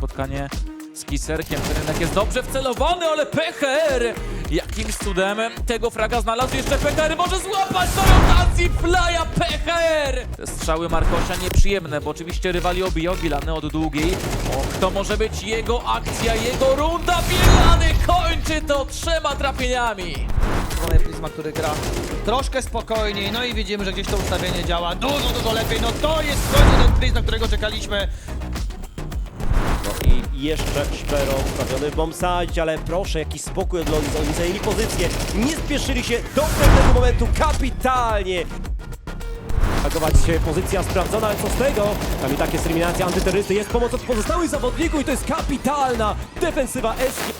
spotkanie z Kiserkiem. Jednak jest dobrze wcelowany, ale PHR jakimś cudem tego fraga znalazł. Jeszcze PHR może złapać do rotacji playa PHR! Te strzały Markosia nieprzyjemne, bo oczywiście rywali obijał Bilany od długiej. O, to może być jego akcja, jego runda. Bilany kończy to trzema trafieniami. Stronę Prisma, który gra troszkę spokojniej, no i widzimy, że gdzieś to ustawienie działa dużo, dużo lepiej. No to jest w końcu ten Prisma, którego czekaliśmy. Jeszcze Szpero ustawiony bombsite, ale proszę, jakiś spokój od London, oni zajęli pozycję, nie spieszyli się do pewnego momentu kapitalnie. Reagować pozycja sprawdzona, ale co z tego? Tam i tak jest eliminacja antyterrorysty, jest pomoc od pozostałych zawodników i to jest kapitalna defensywa SG.